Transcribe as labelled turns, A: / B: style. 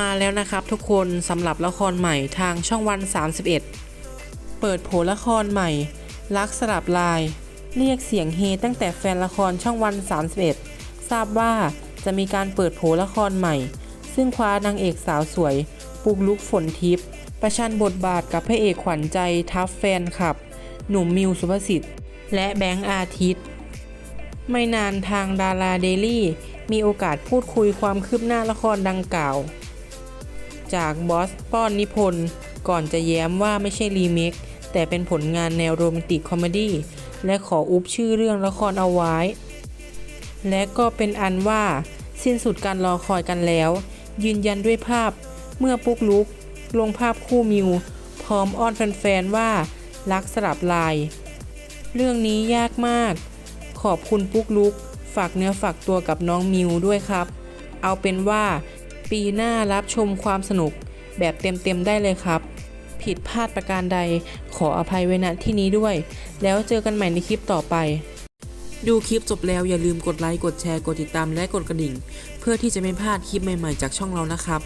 A: มาแล้วนะครับทุกคนสำหรับละครใหม่ทางช่องวัน 31 เปิดโผละครใหม่รักสลับลาย เรียกเสียงเฮตั้งแต่แฟนละครช่องวัน 31 ทราบว่าจะมีการเปิดโผละครใหม่ ซึ่งคว้านางเอกสาวสวย ปุกลุกฝนทิพย์ประชันบทบาทกับพระเอกขวัญใจทัฟแฟนคลับ หนุ่มมิวสุภสิทธิ์ และแบงค์อาทิตย์ ไม่นานทางดาราเดลี่มีโอกาสพูดคุยความคืบหน้าละครดังกล่าว จากบอสป้อนนิพนธ์ก่อนจะแย้มว่าไม่ใช่รีเมคแต่เป็นผลงานแนวโรแมนติกคอมเมดี้และขออุบชื่อเรื่องละครเอาไว้ และก็เป็นอันว่า สิ้นสุดการรอคอยกันแล้ว ยืนยันด้วยภาพเมื่อปุ๊กลุก ลงภาพคู่มิว พร้อมอ้อนแฟนๆว่ารักสลับลาย เรื่องนี้ยากมาก ขอบคุณปุ๊กลุก ฝากเนื้อฝากตัวกับน้องมิวด้วยครับ เอาเป็นว่า ปีหน้ารับชมความสนุกแบบเต็มๆได้เลยครับ ผิดพลาดประการใดขออภัยไว้ณที่นี้ด้วย แล้วเจอกันใหม่ในคลิปต่อไป ดูคลิปจบแล้วอย่าลืมกดไลค์ กดแชร์ กดติดตามและกดกระดิ่ง เพื่อที่จะไม่พลาดคลิปใหม่ๆจากช่องเรานะครับ